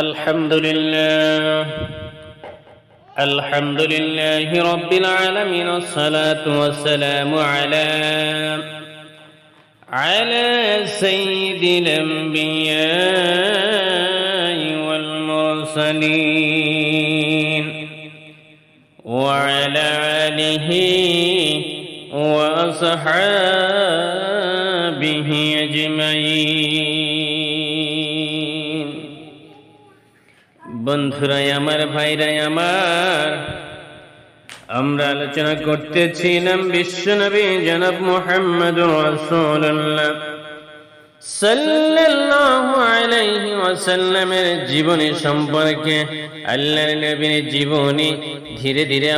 الحمد لله الحمد لله رب العالمين والصلاة والسلام على على سيد الأنبياء والمرسلين وعلى آله وأصحابه أجمعين. বন্ধুরাই, আমার ভাইরাই, আমার। আমরা আলোচনা করতেছিলাম বিশ্বনবী জনব মোহাম্মদ জীবনী সম্পর্কে আল্লাহ নবীর জীবনী ধীরে ধীরে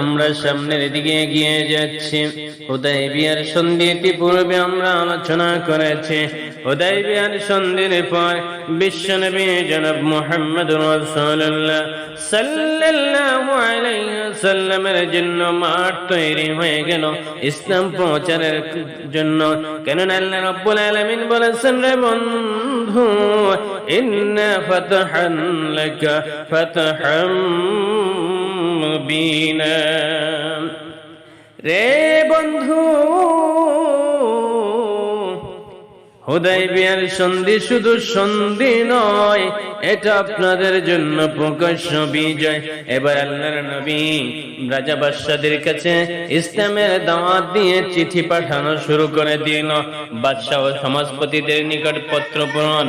আমরা সামনের দিকে এগিয়ে যাচ্ছি। হুদাইবিয়ার সন্ধিটি পূর্বে আমরা আলোচনা করেছি। হুদাইবিয়ার সন্ধির পর বিশ্বনবী জনাব মুহাম্মদ রাসূলুল্লাহ সাল্লাল্লাহু ওয়াসাল্লামের জন্য মাঠ তৈরি হয়ে গেল ইসলাম প্রচারের জন্য। কেন আল্লাহ রাব্বুল আলামিন বলেছেন, রে বন্ধু, ইন্না ফাতহান লাকা, ফাতহাম মুবিনা রে বন্ধু, হুদাইবিয়ার সন্ধি শুধু সন্ধি নয়, এটা আপনাদের জন্য প্রকাশ্য বিজয়। এবার আল্লাহর নবী রাজা বাদশাদের কাছে ইসলামের দাওয়াত দিয়ে চিঠি পাঠানো শুরু করে দিল। বাদশাহ ও সমাজপতিদের নিকট পত্র পূরণ।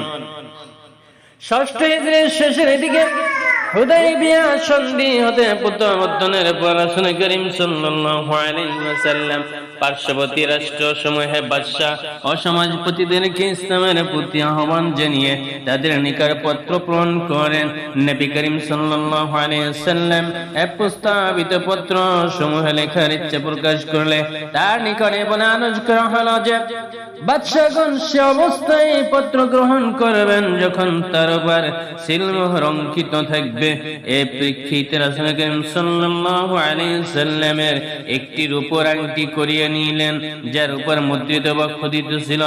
ষষ্ঠ শেষের দিকে হুদাইবিয়া সন্ধি হতে পুত্রবর্ধনের পড়াশোনা করিম সাল্লাল্লাহু আলাইহি ওয়াসাল্লাম। পার্শ্ববর্তী রাষ্ট্র সমূহে বাদশাহ ও সমাজপতিদেরকে ইসলামের প্রতি আহ্বান জানিয়ে তাদের নিকট পত্র পূরণ করেন। নবী করিম ওয়াসাল্লাম এক প্রস্তাবিত পত্র সমূহে লেখার ইচ্ছা প্রকাশ করলে তার নিকটে বলে আনুজ করা হলো যে, বাদশাহগণ সে অবস্থায় পত্র গ্রহণ করবেন যখন তার উপর সিলমোহর অঙ্কিত থাকবে। এ প্রেক্ষিতে রাসূল করিম সাল্লাল্লাহু আলাইহি সাল্লামের একটি আংটি করিয়ে নিলেন, যার উপর মুদ্রিত বা খোদিত ছিল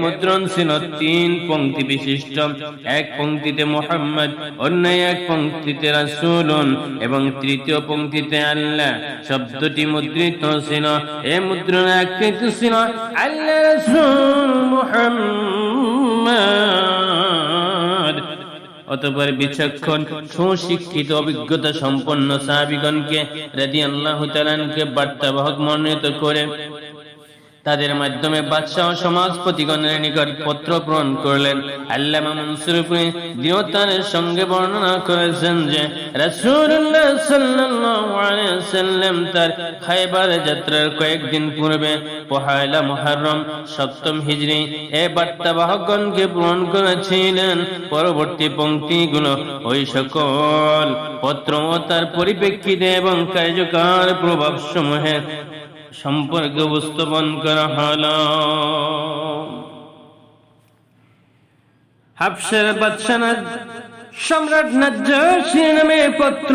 মুদ্রণ এক অন্য এক এবং তৃতীয় আল্লাহ। শব্দটি মুদ্রিত ছিল, এ মুদ্রণ আকৃতি ছিল আল্লাহ অতপর বিচক্ষণ সুশিক্ষিত অভিজ্ঞতা সম্পন্ন সাহাবিগণকে রাদিয়াল্লাহু তাআলাকে বার্তাবাহক মনোনীত করে তাদের মাধ্যমে বাদশাহ সমাজপতিগণের নিকট পত্র পূরণ করলেন। আল্লামা মনসুর দৃঢ়তার সঙ্গে বর্ণনা করেছেন যে, রাসূলুল্লাহ সাল্লাল্লাহু আলাইহি ওয়াসাল্লাম তার যাত্রার কয়েকদিন পূর্বে পহেলা মুহররম, সপ্তম হিজরি, এ বার্তাবাহকগণকে পূরণ করেছিলেন। পরবর্তী পংক্তিগুলো ওই সকল পত্র ও তার পরিপ্রেক্ষিতে এবং কার্যকর প্রভাব সমূহের সম্পর্কে উপস্থাপন করা হল। হাফসের বাদশাহ সম্রাট নাজ্জাশী নামে পত্র।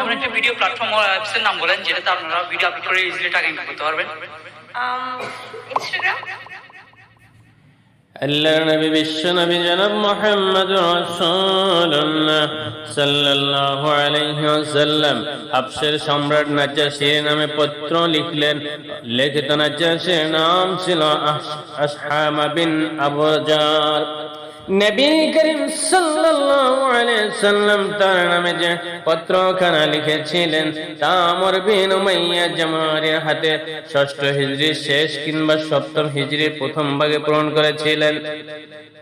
এমন একটা ভিডিও প্ল্যাটফর্ম অ্যাপসের নাম বলেন যেটাতে আপনারা ভিডিও আপলোড করে ইজিলি টাকা ইনকাম করতে পারবেন। ইনস্টাগ্রাম আল্লাহ নবী বিশ্ব নবী জনাব মোহাম্মদ রাসূলুল্লাহ সাল্লাল্লাহু আলাইহি ওয়াসাল্লাম হাবশের সম্রাট নাজ্জাশীর নামে পত্র লিখলেন লিখিত নাজ্জাশীর নাম ছিল আস- আসহামা বিন সাল্লাম তার নামে যে পত্রখানা লিখেছিলেন, তা হাতে ষষ্ঠ শেষ কিংবা সপ্তম পূরণ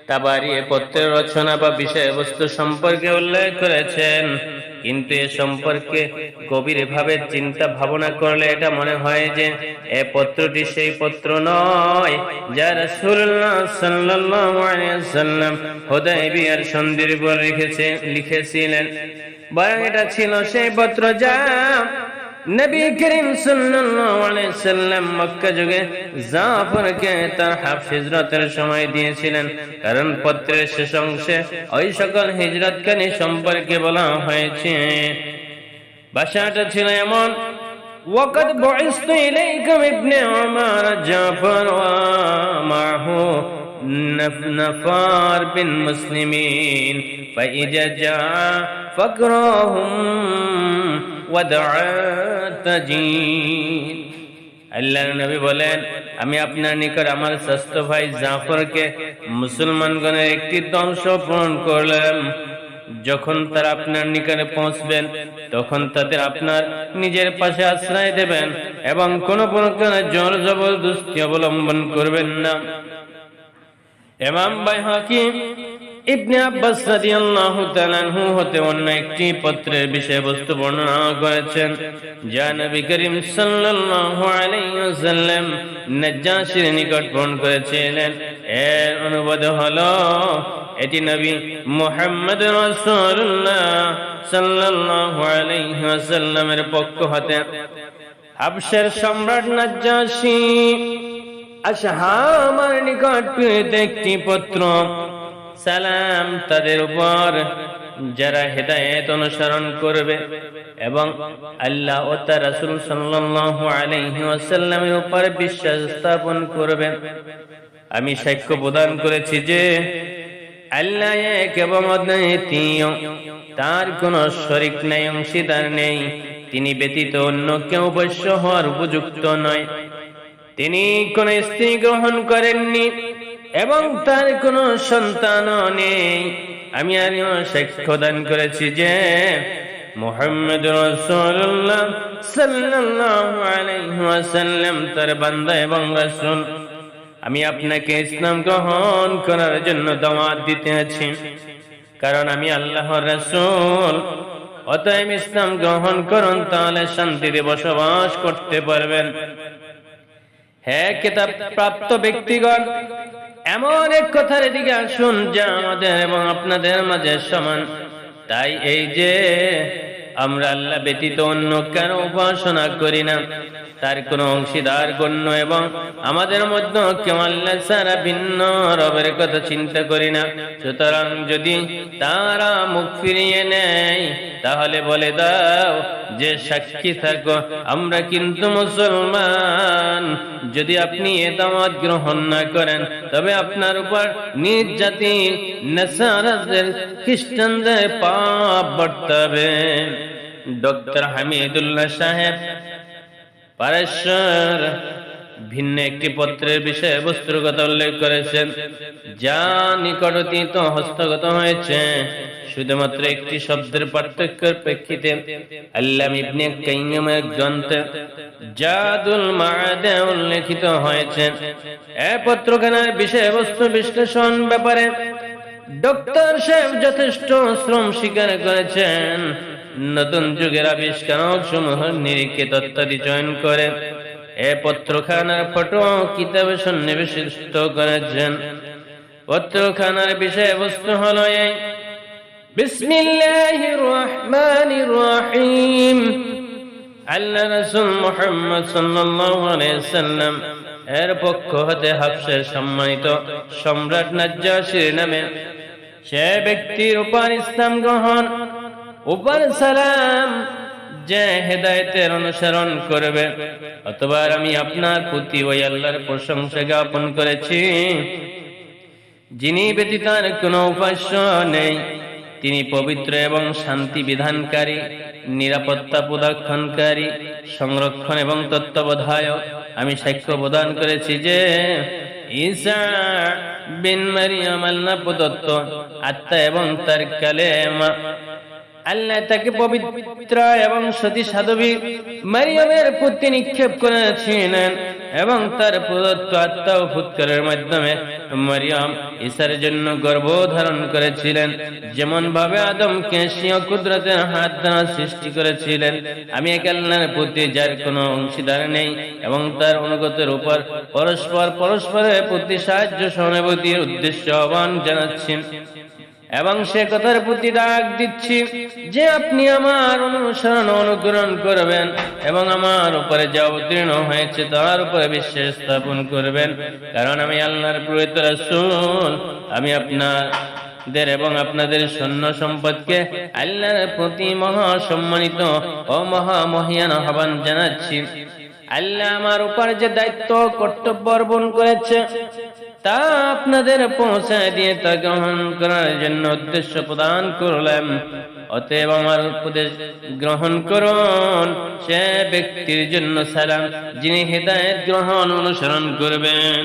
তাবারি এ পত্রের রচনা বা বিষয়বস্তু সম্পর্কে উল্লেখ করেছেন। কিন্তু এ সম্পর্কে গভীরভাবে চিন্তা ভাবনা করলে এটা মনে হয় যে এ পত্রটি সেই পত্র নয় যা রাসূলুল্লাহ সাল্লাল্লাহু আলাইহি ওয়াসাল্লাম হুদায়বিয়ার সন্ধির লিখেছে লিখেছিলেন। বরং এটা ছিল সেই পত্র যা নবী করিম সাল্লাল্লাহু আলাইহি সাল্লাম মক্কা যুগে জাফরকে তার হাফ হিজরতের সময় দিয়েছিলেন কারণ পত্রের শেষ অংশে ওই সকল হিজরতকারী সম্পর্কে বলা হয়েছে ভাষাটা ছিল এমন وقد بعثت إليكم ابن عمر جعفر ومعه نف- نفار بن مسلمين فإذا جاء فقراهم আল্লাহ নবী বলেন, আমি আপনার নিকট আমার স্বাস্থ্য ভাই জাফরকে মুসলমানগণের একটি দংশ পূরণ করলাম। যখন তারা আপনার নিকটে পৌঁছবেন, তখন তাদের আপনার নিজের পাশে আশ্রয় দেবেন এবং কোনো প্রকার জোর জবরদস্তি অবলম্বন করবেন না। এমাম বাই হাকিম ইবনে আব্বাস রাদিয়াল্লাহু তাআলা আনহু হতে অন্য একটি পত্রের বিষয়বস্তু বর্ণনা করেছেন, যা নবী করিম সাল্লাল্লাহু আলাইহি ওয়াসাল্লাম নাজ্জাশীর নিকট বর্ণন করেছিলেন। এর অনুবাদ হলো, এটি নবী মুহাম্মদ রাসূলুল্লাহ সাল্লাল্লাহু আলাইহি ওয়াসাল্লামের পক্ষ হতে। হাবশের সম্রাট নাজ্জাশী আশহামার নিকট প্রেরিত একটি পত্র সালাম তাদের উপর, যারা হেদায়েত অনুসরণ করবে এবং আল্লাহ ও তার রাসূল সাল্লাল্লাহু আলাইহি ওয়াসাল্লামের উপর বিশ্বাস স্থাপন করবে। আমি সাক্ষ্য প্রদান করেছি যে আল্লাহ এক এবং তার কোনো শরিক নাই, অংশীদার নেই। তিনি ব্যতীত অন্য কেউ বৈশ্য হওয়ার উপযুক্ত নয়। তিনি কোন স্ত্রী গ্রহণ করেননি। এবং তার কোনো সন্তানও নেই। আমি আমিও সাক্ষ্য দান করেছি যে মোহাম্মদ ওয়াসাল্লাম তার বান্দা এবং রাসূল। আমি আপনাকে ইসলাম গ্রহণ করার জন্য দাওয়াত দিতে আছি। কারণ আমি আল্লাহর রাসূল। অতএব ইসলাম গ্রহণ করুন, তাহলে শান্তিতে বসবাস করতে পারবেন। হ্যাঁ কিতাব প্রাপ্ত ব্যক্তিগণ এমন এক কথার দিকে আসুন যে আমাদের এবং আপনাদের মাঝে সমান। তাই এই যে আমরা আল্লাহ ব্যতীত অন্য কেন উপাসনা করি না। তার কোন অংশীদার, গণ্য এবং আমাদের মধ্যে কেউ আল্লাহ সারা ভিন্ন রবের কথা চিন্তা করি না। সুতরাং যদি তারা মুখ ফিরিয়ে নেয়, তাহলে বলে দাও যে সাক্ষী থাকো, আমরা কিন্তু মুসলমান। যদি আপনি এ দাওয়াত গ্রহণ না করেন, তবে আপনার উপর জাতি খ্রিস্টানদের পাপ ডক্টর হামিদুল্লাহ সাহেব পারেশ্বর ভিন্ন একটি পত্রের বিষয়ে বস্তুর কথা উল্লেখ করেছেন। যা নিকটতীত হস্তগত হয়েছে। শুধুমাত্র একটি শব্দের পার্থক্যের প্রেক্ষিতে আল্লাহ জাদুল উল্লেখিত হয়েছে। এ পত্রখানার বিষয়বস্তু বিশ্লেষণ ব্যাপারে ডক্টর সাহেব যথেষ্ট শ্রম স্বীকার করেছেন। নতুন যুগের সমূহ তত্ত্বাদি চয়ন করে এ পত্রখানার ফটো কিতাবে সন্নিবেশিত করেছেন। পত্রখানার বিষয়বস্তু হলো এর পক্ষ হতে হাফসের সম্মানিত সম্রাট নাজ্জাশীর নামে সে ব্যক্তির উপর ইসলাম গ্রহণ, উপর সালাম, যে হেদায়েতের অনুসরণ করবে। অথবা আমি আপনার প্রতি ওই আল্লাহর প্রশংসা জ্ঞাপন করেছি। যিনি ব্যতীত আর কোনো উপাস্য নেই। তিনি পবিত্র এবং শান্তি বিধানকারী, নিরাপত্তা প্রদক্ষণকারী, সংরক্ষণ এবং তত্ত্বাবধায়ক। আমি সাক্ষ্য প্রদান করেছি যে ঈসা বিন মারিয়াম আল্লাহ প্রদত্ত আত্মা এবং তার কালেমা। আল্লাহ তাকে পবিত্র এবং সতী সাধবী মারিয়ামের প্রতি নিক্ষেপ করেছিলেন। এবং তার প্রদত্ত আত্মা ও ফুৎকারের মাধ্যমে মারিয়াম ঈশার জন্য গর্ভ ধারণ করেছিলেন। যেমন ভাবে আদমকে সিংহ কুদরতের হাত দ্বারা সৃষ্টি করেছিলেন। আমি এক প্রতি যার কোনো অংশীদার নেই এবং তার অনুগতের উপর পরস্পর পরস্পরের প্রতি সাহায্য সহানুভূতির উদ্দেশ্য আহ্বান জানাচ্ছি। এবং সে কথার প্রতি ডাক দিচ্ছি যে আপনি আমার অনুসরণ অনুকরণ করবেন এবং আমার উপরে যা অবতীর্ণ হয়েছে তার উপরে বিশ্বাস স্থাপন করবেন। কারণ আমি আল্লাহর প্রহিত রাসূল। আমি আপনার এবং আপনাদের সৈন্য সম্পদকে আল্লাহর প্রতি মহা সম্মানিত ও মহা মহিয়ান আহ্বান জানাচ্ছি। আল্লাহ আমার উপর যে দায়িত্ব কর্তব্য অর্পণ করেছে তা আপনাদের পৌঁছায় দিয়ে তা গ্রহণ করার জন্য উদ্দেশ্য প্রদান করলাম অতএব আমার উপদেশ গ্রহণ করুন। সে ব্যক্তির জন্য সালাম, যিনি হেদায়ত গ্রহণ অনুসরণ করবেন।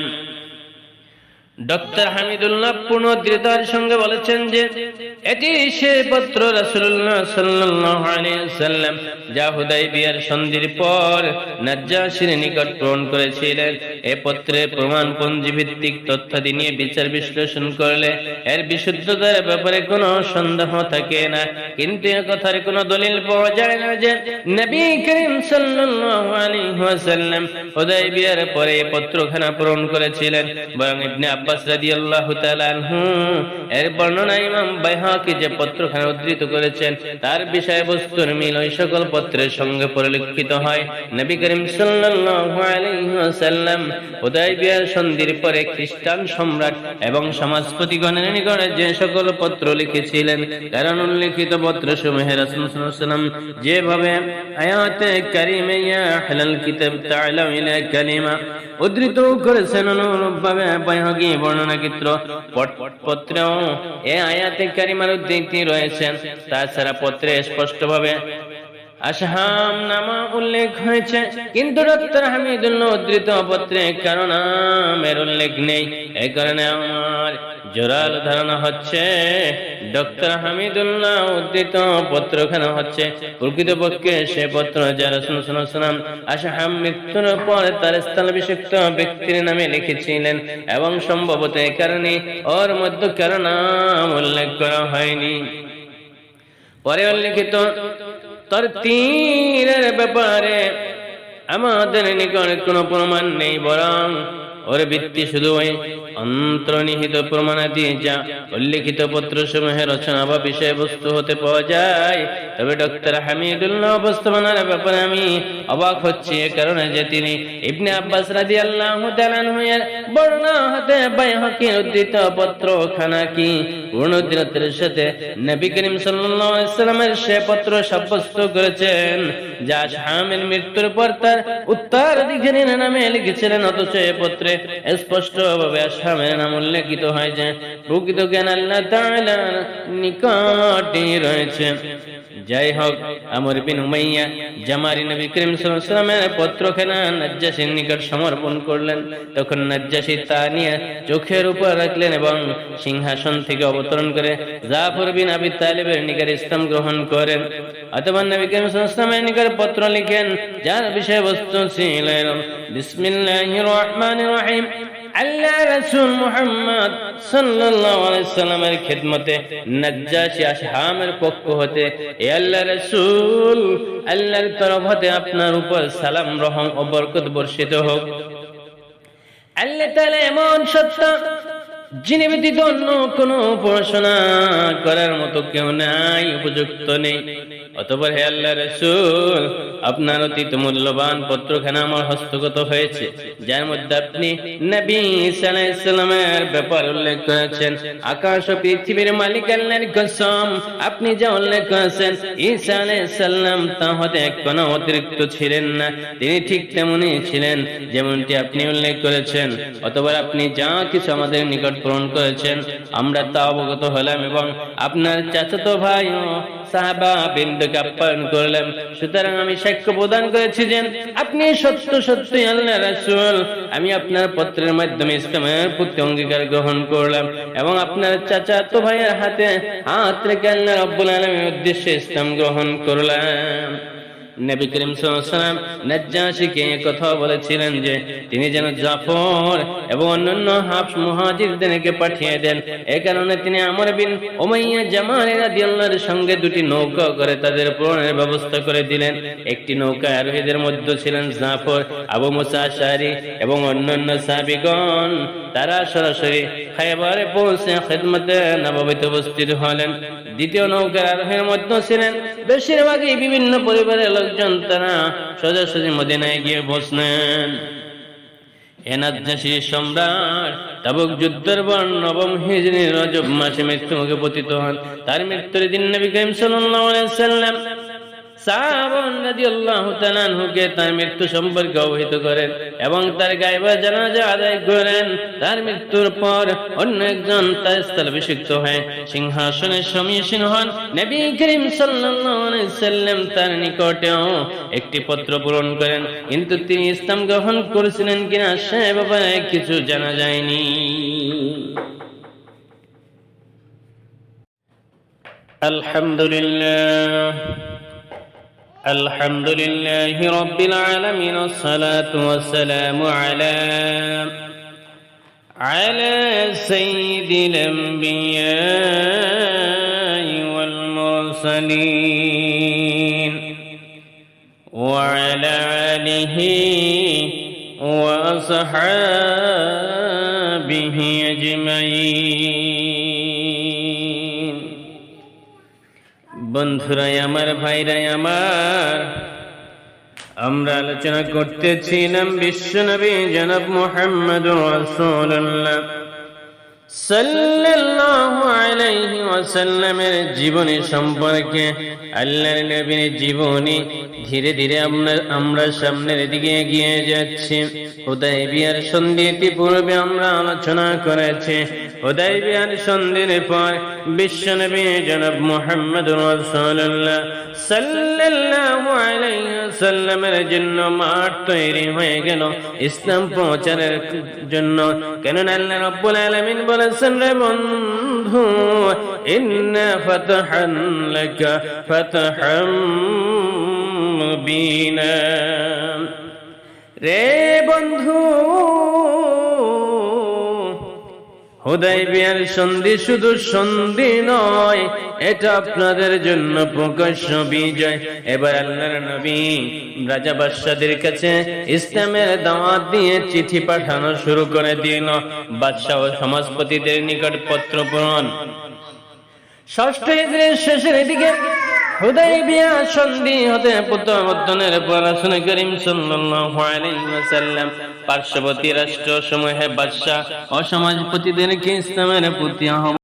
ডক্টর হামিদুল্লাহ পূর্ণ দৃঢ়তার সঙ্গে বলেছেন যে এটি সে পত্র সাল্লাম যা হুদাইবিয়ার সন্ধির পর নিকট প্রেরণ করেছিলেন। এ পত্রে প্রমাণ ভিত্তিক তথ্যাদি নিয়ে বিচার বিশ্লেষণ করলে এর বিশুদ্ধতার ব্যাপারে কোনো সন্দেহ থাকে না। কিন্তু এ কথার কোনো দলিল পাওয়া যায় না যে নবী করিম ওয়াসাল্লাম হুদাইবিয়ার পরে পত্রখানা পূরণ করেছিলেন। বরং ইবনে সন্ধির পরে খ্রিস্টান সম্রাট এবং নিকটে যে সকল পত্র লিখেছিলেন, কারণ উল্লেখিত পত্র যেভাবে আয়াতে কারিমে উদ্ধৃত করেছেন বর্ণনাকৃত পত্রেও এ আয়াতে কারিমার উদ্দিনটি রয়েছেন তাছাড়া পত্রে স্পষ্টভাবে আশহাম নামা উল্লেখ হয়েছে, কিন্তু ডক্টর হামিদুল্লাহ উদ্ধৃত পত্রে কারণ নামের উল্লেখ নেই। এই কারণে আমার জোরাল ধারণা হচ্ছে, ডক্টর হামিদুল্লাহ উদ্ধৃত পত্রখানা হচ্ছে? প্রকৃতপক্ষে সে পত্র যারা শুনছিলাম আশাহাম মৃত্যুর পর তার স্থলাভিষিক্ত ব্যক্তির নামে লিখেছিলেন এবং সম্ভবত এ কারণে ওর মধ্যে কারও নাম উল্লেখ করা হয়নি। পরে উল্লেখিত তোর তীরের ব্যাপারে আমাদের নিকট কোনো প্রমাণ নেই বরং ওর ভিত্তি শুধু যা উল্লেখিত রচনা বা বিষয়বস্তু হতে পাওয়া যায়। তবে ডক্টর হামিদুল্লাহ অবস্থাপনার ব্যাপারে আমি অবাক হচ্ছি, এ কারণে যে তিনি ইবনে আব্বাস আল্লাহ হতে উদ্ধৃত পত্র খানা কি সাথে নবী করিম সাল্লামের সে পত্র সাব্যস্ত করেছেন, যা শামের মৃত্যুর পর তার উত্তরাধিকারীর নামে লিখেছিলেন, অথচ এ পত্রে স্পষ্টভাবে আসামের নাম উল্লেখিত হয় যে প্রকৃত জ্ঞান আল্লাহ নিকটে রয়েছে। যাই হোক, আমর বিন উমাইয়া জামারি নবী করিম সাল্লাল্লাহু সাল্লামের পত্রখানা নাজ্জাশীর নিকট সমর্পণ করলেন। তখন নাজ্জাশী তা নিয়ে চোখের উপর রাখলেন এবং সিংহাসন থেকে অবতরণ করে জাফর বিন আবি তালিবের নিকট ইসলাম গ্রহণ করেন। অথবা নবী করিম সাল্লামের নিকট পত্র লিখেন, যার বিষয়বস্তু ছিল বিসমিল্লাহির রহমানির রহিম। পক্ষ হতে আল্লাহ তরফ হতে আপনার উপর সালাম, রহম ও বরকত বর্ষিত হোক। আল্লাহ তাআলা এমন সত্তা যিনি ব্যতীত অন্য কোনো পড়াশোনা করার মতো কেউ নাই, উপযুক্ত নেই। অতপর হে আল্লাহ রসুল, আপনার অতীত মূল্যবান পত্রখানা আমার হস্তগত হয়েছে, যার মধ্যে আপনি নবী ব্যাপার উল্লেখ করেছেন। আকাশ ও পৃথিবীর মালিক আল্লাহর কসম, আপনি যা উল্লেখ করেছেন, ঈসা সাল্লাম তা হতে কোনো অতিরিক্ত ছিলেন না। তিনি ঠিক তেমনই ছিলেন, যেমনটি আপনি উল্লেখ করেছেন। অতবার আপনি যা কিছু আমাদের নিকট প্রেরণ করেছেন। আমরা তা অবগত হলাম এবং আপনার চাচাতো ভাই ও সাহাবা বিন্দুকে আপ্যায়ন সুতরাং আমি সাক্ষ্য প্রদান করেছি যে আপনি সত্য সত্যই আল্লাহ রাসূল। আমি আপনার পত্রের মাধ্যমে ইসলামের প্রতি অঙ্গীকার গ্রহণ করলাম এবং আপনার চাচাতো ভাইয়ের হাতে হাত রেখে আল্লাহ রব্বুল আলামিনের উদ্দেশ্যে ইসলাম গ্রহণ করলাম। নবী করিম সাল্লাম নাজ্জাশীকে কথা বলেছিলেন যে, তিনি যেন জাফর এবং অন্যান্য হাফ মুহাজিরদেরকে পাঠিয়ে দেন। এই কারণে তিনি আমর বিন উমাইয়া জামাল রাদিয়াল্লাহর সঙ্গে দুটি নৌকা করে তাদের পূরণের ব্যবস্থা করে দিলেন। একটি নৌকা আরোহীদের মধ্যে ছিলেন জাফর, আবু মুসা আশারি এবং অন্যান্য সাহাবীগণ। তারা সরাসরি খায়বারে পৌঁছে খেদমতে নববীতে উপস্থিত হলেন। দ্বিতীয় নৌকার আরোহীর মধ্যে ছিলেন। বেশিরভাগই বিভিন্ন পরিবারের লোকজন তারা সোজাসুজি মদিনায় গিয়ে বসলেন। এ নাজ্জাসী সম্রাট তাবুক যুদ্ধের পর নবম হিজরি রজব মাসে মৃত্যু মুখে পতিত হন। তার মৃত্যুর দিন নবী করিম সাল্লাম তার মৃত্যু সম্পর্কে অবহিত করেন এবং তার গায়বা জানাজা আদায় করেন তার মৃত্যুর পর অন্য একজন তার স্থলে অভিষিক্ত হয়ে সিংহাসনে সমীসীন হন নবী করিম সাল্লাল্লাহু আলাইহি সাল্লাম তার নিকটেও একটি পত্র পূরণ করেন কিন্তু তিনি ইসলাম গ্রহণ করেছিলেন কিনা সে ব্যাপারে কিছু জানা যায়নি الحمد لله الحمد لله رب العالمين الصلاة والسلام على على سيد الأنبياء والمرسلين وعلى آله وأصحابه أجمعين. বন্ধুরাই আমার ভাইরাই আমার। আমরা আলোচনা করতেছিলাম বিশ্বনবী জনাব মোহাম্মদ রাসূলুল্লাহ। ওয়াসাল্লামের জীবনী সম্পর্কে আল্লাহর নবীর জীবনী ধীরে ধীরে আমরা আমরা সামনের দিকে এগিয়ে যাচ্ছি। হুদাইবিয়ার সন্ধিটি পূর্বে আমরা আলোচনা করেছি। হুদাইবিয়ার সন্ধির পর বিশ্বনবী জনাব মুহাম্মদ আলাইহি ওয়াসাল্লামের জন্য মাঠ তৈরি হয়ে গেল। ইসলাম প্রচারের জন্য। কেননা আল্লাহ রাব্বুল আলামিন বলেছেন রে বন্ধু ইন্না ফাতহান লাকা ফাতহাম মুবিনা। রে বন্ধু হুদাইবিয়ার সন্ধি শুধু সন্ধি নয়, এটা আপনাদের জন্য প্রকাশ্য বিজয়। এবার আল্লাহর নবী রাজা বাদশাদের কাছে ইসলামের দাওয়াত দিয়ে চিঠি পাঠানো শুরু করে দিল। বাদশাহ ও সমাজপতিদের নিকট পত্র পূরণ। ষষ্ঠ শেষের দিকে হুদাইবিয়া সন্ধি হতে প্রত্যাবর্তনের পর রাসূল করিম সাল্লাল্লাহু আলাইহি ওয়াসাল্লাম পার্শ্ববর্তী রাষ্ট্র সমূহে বাদশা ও সমাজপতিদেরকে ইসলামের প্রতি আহ্বান